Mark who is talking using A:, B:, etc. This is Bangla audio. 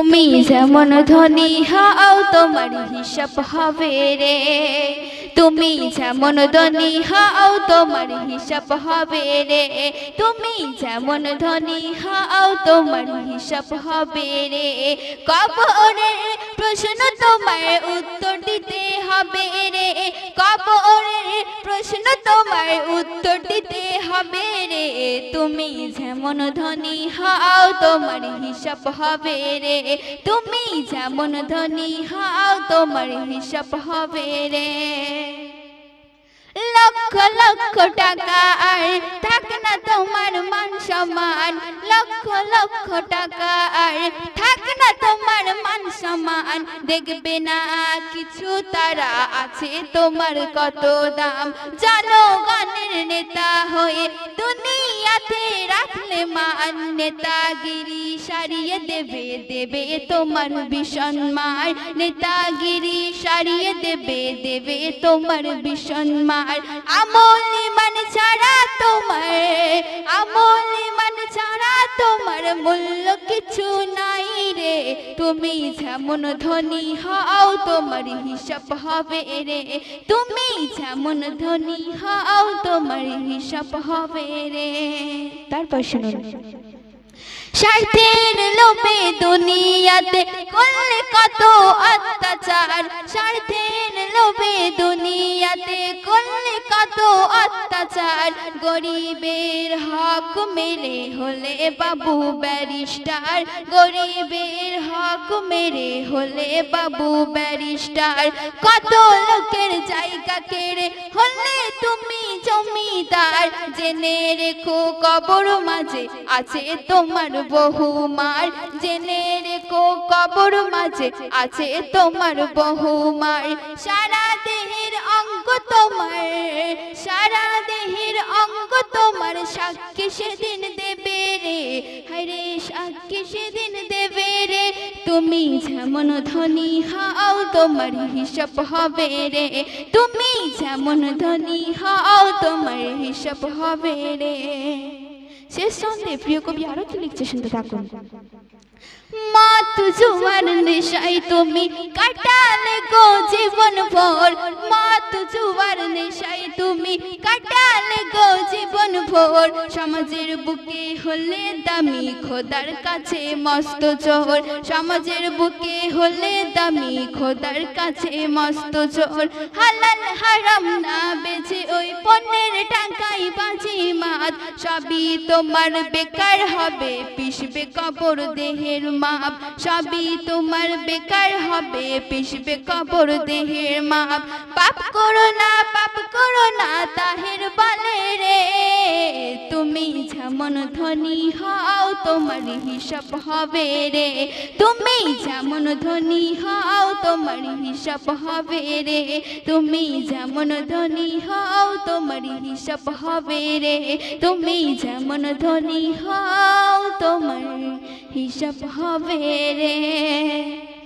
A: তুমি যেমন ধনী হও, তোমার হিসাব হবে রে। তুমি যেমন ধনী হও, তোমার হিসাব হবে রে। তুমি যেমন ধনী হও, তোমার হিসাব হবে রে। কবরের প্রশ্ন তোমার উত্তর দিতে হবে। কবরের প্রশ্ন তোমার উত্তর দিতে হবে রে। তুমি যেমন ধনী হাও, তোমার হিসাব হবে রে। তুমি যেমন ধনী হাও, তোমার হিসাব হবে রে। লক্ষ লক্ষ টাকা আর থাক তোমার মান সম্মান, লক্ষ লক্ষ টাকা আর থাক না তোমার মান সম্মান। দেখবে না কিছু তারা আছে তোমার কত দাম। জানো গানের নেতা হয়ে দুনিয়াতে রাখলে মান নেতাগিরি সারিয়ে দেবে দেবে তোমার ভীষণ মার নেতাগিরি সারিয়ে দেবে দেবে তোমার ভীষণ মার আমল ছাড়া তোমার, আমল ইমান ছাড়া তোমার মূল্য কিছু নাই রে। তুমি যেমন ধনী হও, তোমার হিসাব হবে রে। তুমি যেমন ধনী হও, তোমার হিসাব হবে রে।
B: তারপর শুনুন।
A: স্বার্থের লোভে দুনিয়াতে করলে কত অত্যাচার? কত অত্যাচার, গরিবের হক মেরে হলে বাবু ব্যারিস্টার, গরিবের হক মেরে হলে বাবু ব্যারিস্টার। কত লোকের জায়গা কেড়ে হলে তুমি জমিদার? জেনে রেখো কবর মাঝে আছে তোমার বহুমার। জেনে রেখো কবর মাঝে আছে তোমার বহুমার। সারা দেহের অঙ্গ তোমার সারা দেহের অঙ্গ তোমার সাক্ষী সেদিন দেবে রে। হায়রে, সাক্ষী সেদিন দেবে রে। তুমি যেমন ধনী হও, তোমার হিসাব হবে রে। তুমি যেমন ধনী হও, তোমার হিসাব হবে রে।
B: শেষ ছন্দে প্রিয় কবি আরও কি লিখছে শুনতে থাকুন
A: মাত জুয়ার নেশাই তুমি কাটালে গো জীবন ভোর। মাত জুয়ার নেশাই তুমি কাটালে গো জীবন ভোর। সমাজের বুকে হলে দামি, খোদার কাছে মস্ত চোর। সমাজের বুকে হলে দামি, খোদার কাছে মস্ত চোর। হালাল হারাম না বেছে ওই পণ্যের টাকাই বাজি মাত সবই তোমার বেকার হবে পিসবে কবর দেহের মাপ। সবই তোমার বেকার হবে পিসবে কবর দেহের মাপ। পাপ করো না, পাপ করো না, তাহের বলে রে, তুমি যেমন ধনী হও তোমার হিসাব হবে রে। তুমি যেমন ধনী হও তোমার হিসাব হবে রে। তুমি যেমন ধনী হও তোমার হিসাব হবে রে। তুমি যেমন ধনী হও তোমার হিসাব হবে রে।